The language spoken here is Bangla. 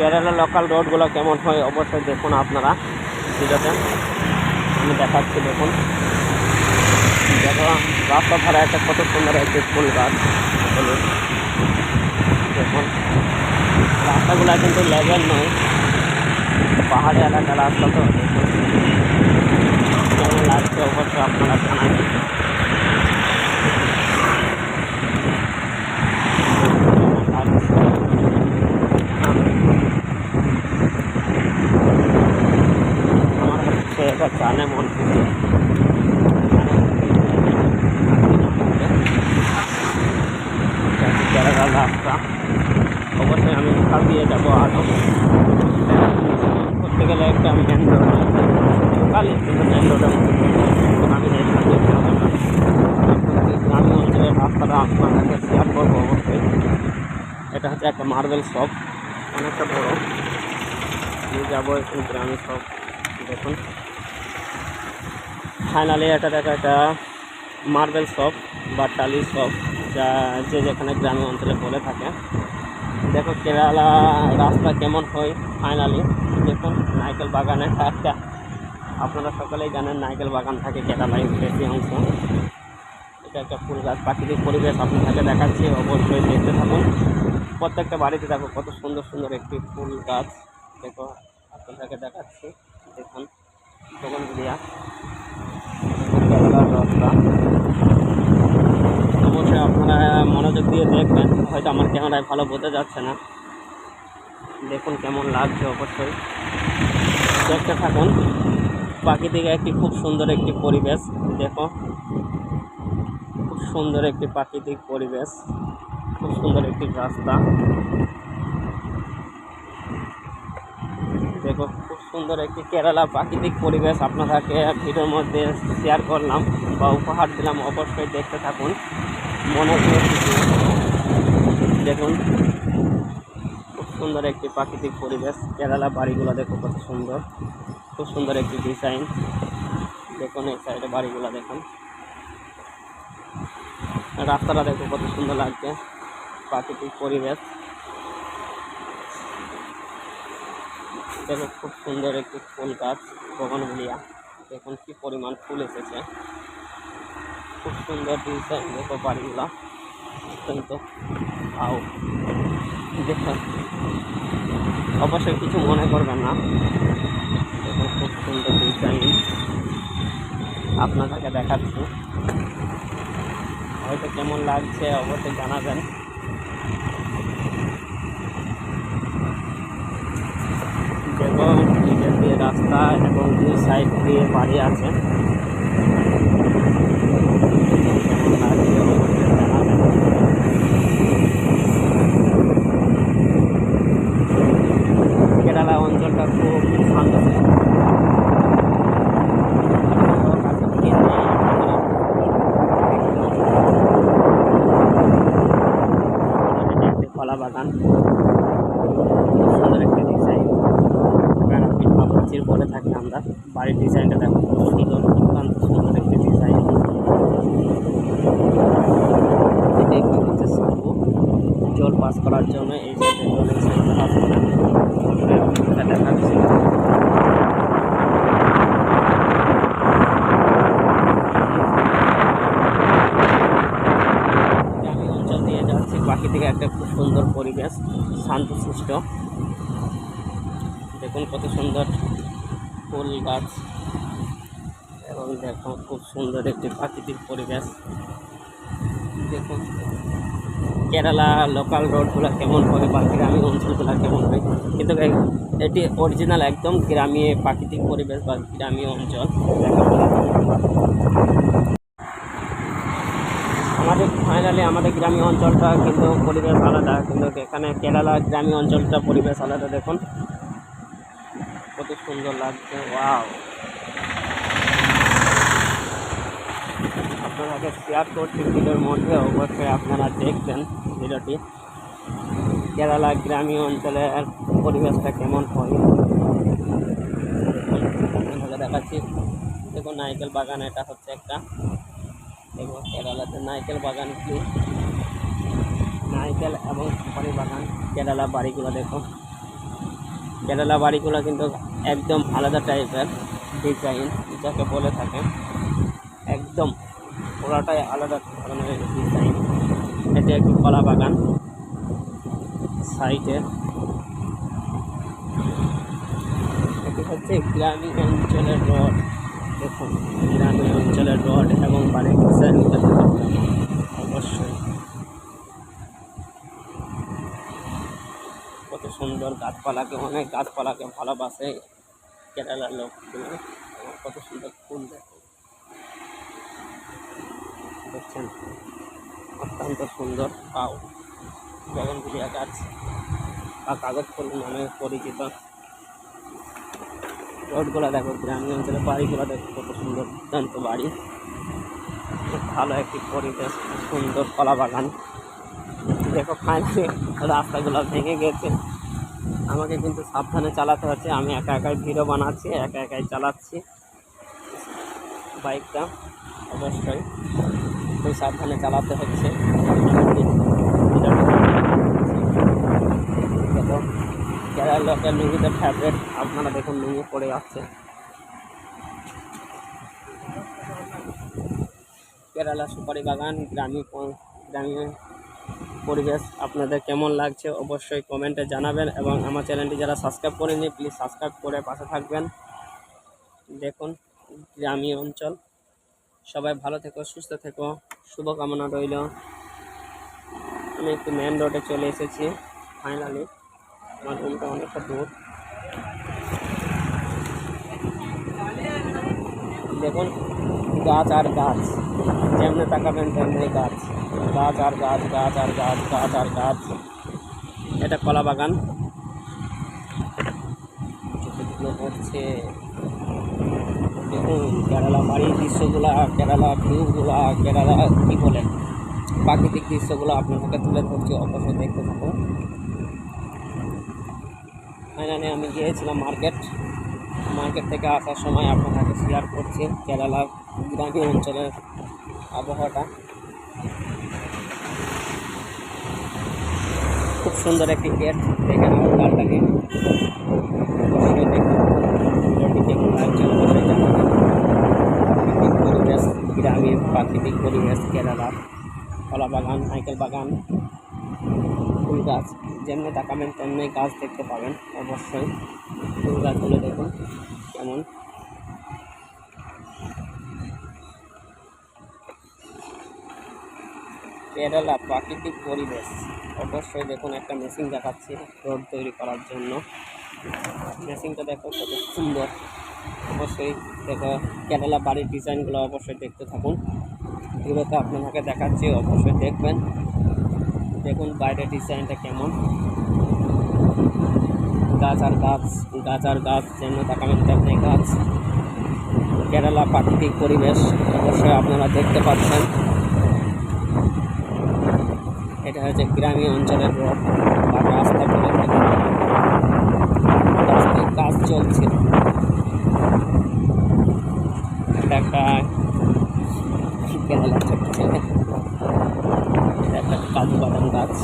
কেরালা লোকাল রোডগুলো কেমন হয় অবশ্যই দেখুন আপনারা। ভিডিওতে আমি দেখাচ্ছি, দেখুন। দেখো, রাস্তা ধারে একটা কত সুন্দর একটি ফুল গাছ। দেখুন। রাস্তাগুলো কিন্তু লেভেল নয়। পাহাড়ি এলাকার রাস্তা তো, দেখুন। কেমন লাগছে অবশ্যই আপনারা আমার এটা জানে মন রাস্তা। অবশ্যই আমি ওখান দিয়ে যাব আরও করতে গেলে একটা রোড কালি আমি এখান দিয়ে যাব না। গ্রামীণ অঞ্চলের রাস্তাটা অবশ্যই। এটা হচ্ছে একটা মার্বেল শপ অনেকটা বড়। আমি যাব একটু গ্রামে সব দেখুন। ফাইনালি এটা দেখা একটা মার্বেল শপ বা টালি শপ, যা যে যেখানে গ্রামীণ অঞ্চলে বলে থাকে। দেখো কেরালা রাস্তা কেমন হয় ফাইনালি। দেখুন, নাইকেল বাগানে একটা আপনারা সকলেই জানেন নাইকেল বাগান থাকে কেরালায় বেশি অংশ। এটা একটা ফুল গাছ, প্রাকৃতিক পরিবেশ আপনাদেরকে দেখাচ্ছি, অবশ্যই দেখতে থাকুন। প্রত্যেকটা বাড়িতে দেখো কত সুন্দর সুন্দর একটি ফুল গাছ। দেখো, আপনাদেরকে দেখাচ্ছি। দেখুন, দোকান দিয়া। কেরালার রাস্তা অবশ্যই আপনারা মনোযোগ দিয়ে দেখবেন। হয়তো আমার ক্যামেরায় ভালো বোঝা যাচ্ছে না। দেখুন কেমন লাগছে অবশ্যই। দেখতে থাকুন। প্রাকৃতিক একটি খুব সুন্দর একটি পরিবেশ, দেখো। খুব সুন্দর একটি প্রাকৃতিক পরিবেশ। খুব সুন্দর একটি রাস্তা দেখো খুব সুন্দর একটি কেরালা প্রাকৃতিক পরিবেশ আপনাদেরকে ভিডিওর মধ্যে শেয়ার করলাম বা উপহার দিলাম, অবশ্যই দেখতে থাকুন। মনে দেখুন, খুব সুন্দর একটি প্রাকৃতিক পরিবেশ। কেরালা বাড়িগুলো দেখো কত সুন্দর, খুব সুন্দর একটি ডিজাইন দেখুন এই সাইডে বাড়িগুলো দেখুন। রাস্তাটা দেখো কত সুন্দর লাগছে, প্রাকৃতিক পরিবেশ। দেখো খুব সুন্দর একটি ফুল গাছ বগনভিলিয়া দেখুন কি পরিমাণ ফুল এসেছে। খুব সুন্দর ডিজাইন দেখো বাড়িগুলো। অত্যন্ত আও দেখুন। অবশ্যই কিছু মনে করবেন না। দেখুন খুব সুন্দর ডিজাইন আপনাদেরকে দেখাচ্ছি। হয়তো কেমন লাগছে, অবশ্যই জানাবেন দেখো নিচের দিয়ে রাস্তা এবং দুই সাইড দিয়ে বাড়ি আছে। কেরালা অঞ্চলটা খুব কলা বাগান খুব সুন্দর একটি ডিজাইন প্যারাপিট বা প্রাচীর বলে থাকি আমরা বাড়ির ডিজাইনটা দেখো খুব সুন্দর, অত্যন্ত সুন্দর একটি ডিজাইন এটা হচ্ছে সাবু জল পাস করার জন্য এই সাইডে জল এই সাইডে পাস যাচ্ছি প্রাকৃতিক একটা খুব সুন্দর পরিবেশ, শান্তশিষ্ট। দেখুন কত সুন্দর। ফুল গাছ। এবং দেখুন খুব সুন্দর একটি প্রাকৃতিক পরিবেশ। দেখুন কেরালা লোকাল রোডগুলো কেমন হয় বা গ্রামীণ অঞ্চলগুলো কেমন হয় কিন্তু এটি অরিজিনাল একদম গ্রামীণ প্রাকৃতিক পরিবেশ বা গ্রামীণ অঞ্চল। আমাদের ফাইনালি আমাদের গ্রামীণ অঞ্চলটা কিন্তু পরিবেশ আলাদা। কিন্তু এখানে কেরালা গ্রামীণ অঞ্চলটা পরিবেশ আলাদা, দেখুন। কত সুন্দর লাগছে, ওয়াও। আপনাকে শেয়ার করছি ভিডিওর মধ্যে, অবশ্যই আপনারা দেখবেন ভিডিওটি। কেরালা গ্রামীণ অঞ্চলের পরিবেশটা কেমন হয়? দেখাচ্ছি। দেখুন, নারকেল বাগান, এটা হচ্ছে একটা। দেখুন, কেরালাতে নারকেল বাগান কি? নারকেল এবং সুপারি বাগান, কেরালা বাড়িগুলো দেখো কেরালা বাড়িগুলো কিন্তু একদম আলাদা টাইপের ডিজাইন যাকে বলে থাকে, একদম পুরাটাই আলাদা ধরনের ডিজাইন এটা একটি কলা বাগান সাইডে এটি হচ্ছে গ্রামীণ অঞ্চলের রড। দেখুন, গ্রামীণ অঞ্চলের রড এবং বাড়ির ডিজাইন অবশ্যই কত সুন্দর গাছপালাকে, অনেক গাছপালাকে ভালোবাসে কেরালার লোকগুলো। কত সুন্দর ফুল দেখে। দেখছেন? অত্যন্ত সুন্দর পাও। গগনগুলিয়া গাছ বা কাগজ ফুল নামে পরিচিত। রোডগুলো দেখো, গ্রামীণ অঞ্চলের বাড়িগুলো দেখো, কত সুন্দর দুর্দান্ত বাড়ি। ভালো একটি পরিবেশ সুন্দর কলা বাগান দেখো ফাইনালি রাস্তাগুলো ভেঙে গেছে। আমাকে কিন্তু সাবধানে চালাতে হচ্ছে। আমি একা একাই ভিডিও বানাচ্ছি, একা একাই চালাচ্ছি। বাইকটা অবশ্যই খুব সাবধানে চালাতে হচ্ছে। কেরালা লোকের লুঙ্গিতে ফেভারেট আপনারা দেখুন লুঙ্গি পড়ে যাচ্ছে কেরালা সুপারি বাগান গ্রামীণ গ্রামীণ পরিবেশ আপনাদের কেমন লাগছে অবশ্যই কমেন্টে জানাবেন এবং আমার চ্যানেলটি যারা সাবস্ক্রাইব করেনি প্লিজ সাবস্ক্রাইব করে পাশে থাকবেন। দেখুন গ্রামীণ অঞ্চল। সবাই ভালো থেকো, সুস্থ থেকো। শুভকামনা রইল। আমি একটু মেন রোডে চলে এসেছি ফাইনালি আমার রুমটা অনেকটা দূর। দেখুন, গাছ আর গাছ। যেমনি তাকাবেন তেমনি গাছ। গাছ আর গাছ গাছ আর গাছ গাছ আর গাছ। এটা কলা বাগান। পড়ছে দেখুন, কেরালা বাড়ির দৃশ্যগুলা, কেরালা ভিউগুলা, কেরালা কী বলেন, প্রাকৃতিক দৃশ্যগুলো আপনাদেরকে তুলে ধরছি, অবশ্যই দেখতে থাকো ফাইনালি আমি গিয়েছিলাম মার্কেট। মার্কেট থেকে আসার সময় আপনাকে শেয়ার করছি, কেরালা গ্রামীণ অঞ্চলের আবহাওয়াটা। খুব সুন্দর একটি গেট। দেখে আমার প্রাকৃতিক পরিবেশ, গ্রামীণ প্রাকৃতিক পরিবেশ কেরালার কলা বাগান নাইকেল বাগান, ফুল গাছ, যেমনি তাকাবেন তেমনি গাছ দেখতে পাবেন। অবশ্যই ফুল গাছগুলো দেখুন, কেমন। কেরালা প্রাকৃতিক পরিবেশ। অবশ্যই দেখুন একটা মেশিন দেখাচ্ছি রোড তৈরি করার জন্য। মেশিনটা দেখো কত সুন্দর। অবশ্যই দেখো কেরালা বাড়ির ডিজাইনগুলো অবশ্যই দেখতে থাকুন। এগুলোতে আপনাকে দেখাচ্ছি, অবশ্যই দেখবেন। দেখুন বাইরের ডিজাইনটা কেমন। গাছ আর গাছ গাছ আর গাছ যেন তাকাবেন তেমনি গাছ। কেরালা প্রাকৃতিক পরিবেশ, অবশ্যই আপনারা দেখতে পাচ্ছেন। হচ্ছে গ্রামীণ অঞ্চলের রোড বা রাস্তা বলে থাকে রাস্তায় কাজ চলছে। একটা এটা একটা কাজু বাদাম গাছ।